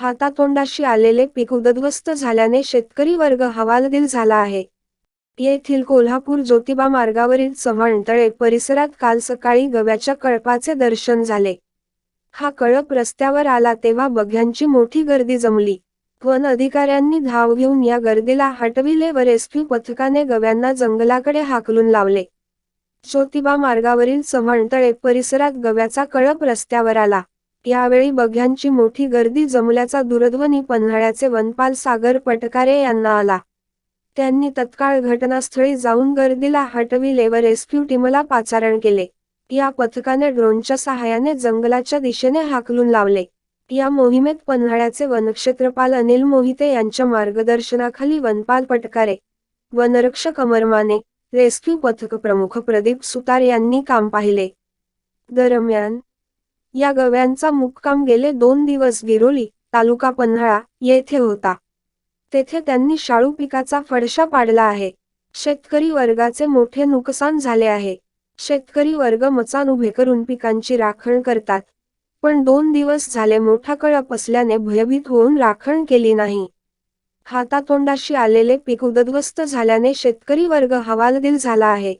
हातातोंडाशी आलेले पीक उद्ध्वस्त झाल्याने शेतकरी वर्ग हवालदिल झाला आहे. येथील कोल्हापूर ज्योतिबा मार्गावरील चव्हाणतळे परिसरात काल सकाळी गव्याच्या कळपाचे दर्शन झाले. हा कळप रस्त्यावर आला तेव्हा बघ्यांची मोठी गर्दी जमली. वन अधिकाऱ्यांनी धाव घेऊन या गर्दीला हटविले व रेस्क्यू पथकाने गव्यांना जंगलाकडे हाकलून लावले. ज्योतिबा मार्गावरील चव्हाणतळे परिसरात गव्याचा कळप रस्त्यावर आला. यावेळी बघ्यांची मोठी गर्दी जमल्याचा दूरध्वनी पन्हाळ्याचे वनपाल सागर पटकारे यांना आला. त्यांनी तत्काळ घटनास्थळी जाऊन गर्दीला हटविले व रेस्क्यू टीमला पाचारण केले. या पथकाने ड्रोनच्या सहाय्याने जंगलाच्या दिशेने हाकलून लावले. या मोहिमेत पन्हाळ्याचे वनक्षेत्रपाल अनिल मोहिते यांच्या मार्गदर्शनाखाली वनपाल पटकारे वनरक्षक अमरमाने रेस्क्यू पथक प्रमुख प्रदीप सुतार यांनी काम पाहिले. दरम्यान या गव्यांचा मुक्काम गेले दोन दिवस गिरोली तालुका पन्हाळा येथे होता. तेथे त्यांनी शाळू पिकाचा फडशा पाडला आहे. शेतकरी वर्गाचे मोठे नुकसान झाले आहे. शेतकरी वर्ग मचान उभे करून पिकांची राखण करतात. पण दोन दिवस झाले मोठा कळप असल्याने भयभीत होऊन राखण केली नाही. हातातोंडाशी आलेले पीक उद्ध्वस्त झाल्याने शेतकरी वर्ग हवालदिल झाला आहे.